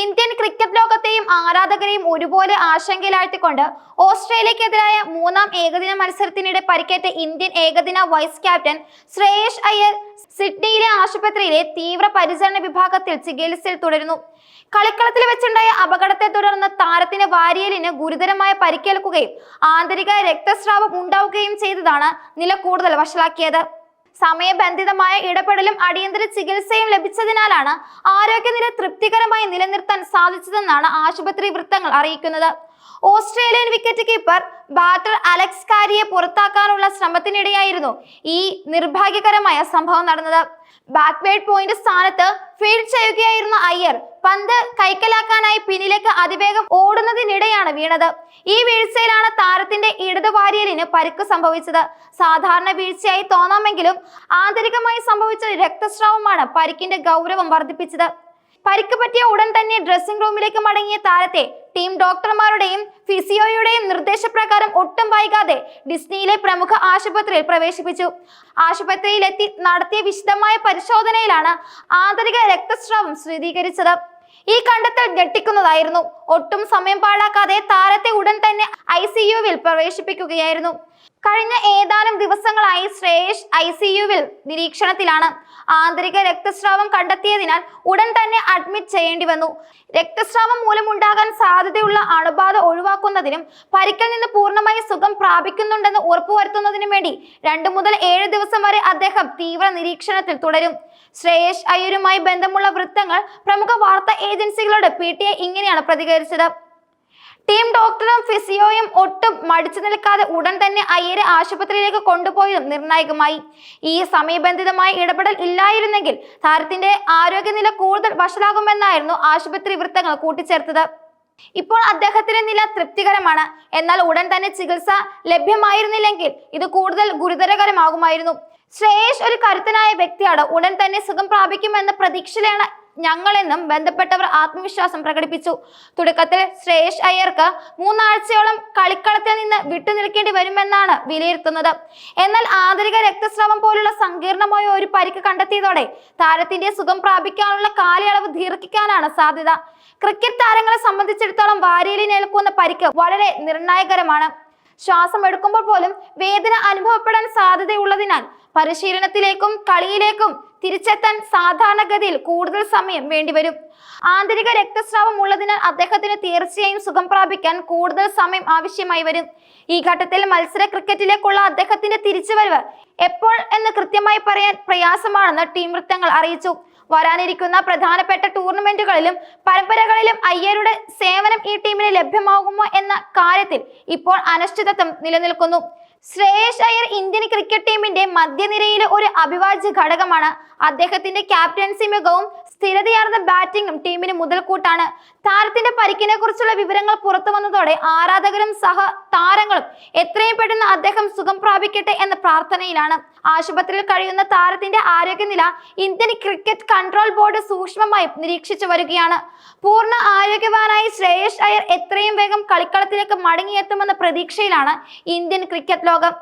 Indian cricket ലോകത്തെയും ആരാധകരെയും ഒരുപോലെ ആശങ്കയിലാഴ്ത്തിക്കൊണ്ട് ഓസ്ട്രേലിയക്കെതിരായ മൂന്നാം ഏകദിന മത്സരത്തിനിടെ പരിക്കേറ്റ ഇന്ത്യൻ ഏകദിന വൈസ് ക്യാപ്റ്റൻ ശ്രേയസ് അയ്യർ സിഡ്നിയിലെ ആശുപത്രിയിലെ തീവ്ര പരിചരണ വിഭാഗത്തിൽ ചികിത്സയിൽ തുടരുന്നു. കളിക്കളത്തിൽ വെച്ചുണ്ടായ അപകടത്തെ തുടർന്ന് താരത്തിന് വാരിയലിന് ഗുരുതരമായ പരിക്കേൽക്കുകയും ആന്തരിക രക്തസ്രാവം ഉണ്ടാവുകയും ചെയ്തതാണ് നില കൂടുതൽ വഷളാക്കിയത്. സമയബന്ധിതമായ ഇടപെടലും അടിയന്തര ചികിത്സയും ലഭിച്ചതിനാലാണ് ആരോഗ്യനില തൃപ്തികരമായി നിലനിർത്താൻ സാധിച്ചതെന്നാണ് ആശുപത്രി വൃത്തങ്ങൾ അറിയിക്കുന്നത്. Australian wicket keeper batter Alex കാരിയെ പുറത്താക്കാനുള്ള ശ്രമത്തിനിടെയായിരുന്നു ഈ നിർഭാഗ്യകരമായ സംഭവം നടന്നത്. ബാക്ക്വേർഡ് പോയിന്റ് സ്ഥാനത്ത് ഫീൽഡ് ചെയ്യുകയായിരുന്ന അയ്യർ പന്ത് കൈക്കലാക്കാനായി പിന്നിലേക്ക് അതിവേഗം ഓടുന്നതിനിടെയാണ് വീണത്. ഈ വീഴ്ചയിലാണ് താരത്തിന്റെ ഇടതു വാരിയലിന് പരിക്ക് സംഭവിച്ചത്. സാധാരണ വീഴ്ചയായി തോന്നാമെങ്കിലും ആന്തരികമായി സംഭവിച്ച രക്തസ്രാവമാണ് പരിക്കിന്റെ ഗൗരവം വർദ്ധിപ്പിച്ചത്. പരിക്ക് പറ്റിയ ഉടൻ തന്നെ ഡ്രസ്സിംഗ് റൂമിലേക്ക് മടങ്ങിയ താരത്തെ ടീം ഡോക്ടർമാരുടെയും ഫിസിയോയുടെയും നിർദ്ദേശപ്രകാരം ഒട്ടും വൈകാതെ ഡിസ്നിയിലെ പ്രമുഖ ആശുപത്രിയിൽ പ്രവേശിപ്പിച്ചു. ആശുപത്രിയിലെത്തി നടത്തിയ വിശദമായ പരിശോധനയിലാണ് ആന്തരിക രക്തസ്രാവം സ്ഥിരീകരിച്ചത്. ഈ കണ്ടെത്തൽ ഞെട്ടിക്കുന്നതായിരുന്നു. ഒട്ടും സമയം പാഴാക്കാതെ താരത്തെ ഉടൻ തന്നെ ഐ സി യുവിൽ പ്രവേശിപ്പിക്കുകയായിരുന്നു. കഴിഞ്ഞ ഏതാനും ദിവസങ്ങളായി ശ്രേയസ് ഐ സി യുവിൽ നിരീക്ഷണത്തിലാണ്. ആന്തരിക രക്തസ്രാവം കണ്ടെത്തിയതിനാൽ ഉടൻ തന്നെ അഡ്മിറ്റ് ചെയ്യേണ്ടി വന്നു. രക്തസ്രാവം മൂലമുണ്ടാകാൻ സാധ്യതയുള്ള അണുബാധ ഒഴിവാക്കുന്നതിനും പരിക്കൽ നിന്ന് പൂർണമായി സുഖം പ്രാപിക്കുന്നുണ്ടെന്ന് ഉറപ്പുവരുത്തുന്നതിനും വേണ്ടി രണ്ടു മുതൽ ഏഴ് ദിവസം വരെ അദ്ദേഹം തീവ്ര നിരീക്ഷണത്തിൽ തുടരും. ശ്രേയസ് അയ്യരുമായി ബന്ധമുള്ള വൃത്തങ്ങൾ പ്രമുഖ വാർത്താ ഏജൻസികളോട് പി ഇങ്ങനെയാണ് പ്രതികരിച്ചത്. ടീം ഡോക്ടറും ഫിസിയോയും ഒട്ടും മടിച്ചു നിൽക്കാതെ ഉടൻ തന്നെ അയ്യരെ ആശുപത്രിയിലേക്ക് കൊണ്ടുപോയതും നിർണായകമായി. ഈ സമയബന്ധിതമായ ഇടപെടൽ ഇല്ലായിരുന്നെങ്കിൽ താരത്തിന്റെ ആരോഗ്യനില കൂടുതൽ വഷളാകുമെന്നായിരുന്നു ആശുപത്രി വൃത്തങ്ങൾ കൂട്ടിച്ചേർത്തത്. ഇപ്പോൾ അദ്ദേഹത്തിന്റെ നില തൃപ്തികരമാണ്. എന്നാൽ ഉടൻ തന്നെ ചികിത്സ ലഭ്യമായിരുന്നില്ലെങ്കിൽ ഇത് കൂടുതൽ ഗുരുതരകരമാകുമായിരുന്നു. ശ്രേയസ് ഒരു കരുത്തനായ വ്യക്തിയാണ്. ഉടൻ തന്നെ സുഖം പ്രാപിക്കുമെന്ന പ്രതീക്ഷയിലാണ് ഞങ്ങളെന്നും ബന്ധപ്പെട്ടവർ ആത്മവിശ്വാസം പ്രകടിപ്പിച്ചു. തുടക്കത്തിൽ ശ്രേയസ് അയ്യർക്ക് മൂന്നാഴ്ചയോളം കളിക്കളത്തിൽ നിന്ന് വിട്ടുനിൽക്കേണ്ടി വരുമെന്നാണ് വിലയിരുത്തുന്നത്. എന്നാൽ ആന്തരിക രക്തസ്രാവം പോലുള്ള സങ്കീർണമായ ഒരു പരിക്ക് കണ്ടെത്തിയതോടെ താരത്തിന്റെ സുഖം പ്രാപിക്കാനുള്ള കാലയളവ് ദീർഘിക്കാനാണ് സാധ്യത. ക്രിക്കറ്റ് താരങ്ങളെ സംബന്ധിച്ചിടത്തോളം വാരിയലിനേൽക്കുന്ന പരിക്ക് വളരെ നിർണായകരമാണ്. ശ്വാസം എടുക്കുമ്പോൾ പോലും വേദന അനുഭവപ്പെടാൻ സാധ്യതയുള്ളതിനാൽ പരിശീലനത്തിലേക്കും കളിയിലേക്കും തിരിച്ചെത്താൻ സാധാരണഗതിയിൽ കൂടുതൽ സമയം വേണ്ടിവരും. ആന്തരിക രക്തസ്രാവം ഉള്ളതിനാൽ അദ്ദേഹത്തിന് തീർച്ചയായും സുഖം പ്രാപിക്കാൻ കൂടുതൽ സമയം ആവശ്യമായി വരും. ഈ ഘട്ടത്തിൽ മത്സര ക്രിക്കറ്റിലേക്കുള്ള അദ്ദേഹത്തിന്റെ തിരിച്ചുവരവ് എപ്പോൾ എന്ന് കൃത്യമായി പറയാൻ പ്രയാസമാണെന്ന് ടീം വൃത്തങ്ങൾ അറിയിച്ചു. വരാനിരിക്കുന്ന പ്രധാനപ്പെട്ട ടൂർണമെന്റുകളിലും പരമ്പരകളിലും അയ്യരുടെ സേവനം ഈ ടീമിന് ലഭ്യമാകുമോ എന്ന കാര്യത്തിൽ ഇപ്പോൾ അനിശ്ചിതത്വം നിലനിൽക്കുന്നു. ശ്രേയസ് അയ്യർ ഇന്ത്യൻ ക്രിക്കറ്റ് ടീമിന്റെ മധ്യനിരയിലെ ഒരു അഭിവാജ്യ ഘടകമാണ്. അദ്ദേഹത്തിന്റെ ക്യാപ്റ്റൻസി മികവും സ്ഥിരതയാർന്ന ബാറ്റിംഗും ടീമിന് മുതൽക്കൂട്ടാണ്. താരത്തിന്റെ പരിക്കിനെ കുറിച്ചുള്ള വിവരങ്ങൾ പുറത്തു വന്നതോടെ ആരാധകരും സഹ താരങ്ങളും എത്രയും പെട്ടെന്ന് അദ്ദേഹം സുഖം പ്രാപിക്കട്ടെ എന്ന പ്രാർത്ഥനയിലാണ്. ആശുപത്രിയിൽ കഴിയുന്ന താരത്തിന്റെ ആരോഗ്യനില ഇന്ത്യൻ ക്രിക്കറ്റ് കൺട്രോൾ ബോർഡ് സൂക്ഷ്മമായി നിരീക്ഷിച്ചു വരികയാണ്. പൂർണ ആരോഗ്യവാനായി ശ്രേയസ് അയ്യർ എത്രയും വേഗം കളിക്കളത്തിലേക്ക് മടങ്ങിയെത്തുമെന്ന പ്രതീക്ഷയിലാണ് ഇന്ത്യൻ ക്രിക്കറ്റ് ലോകം.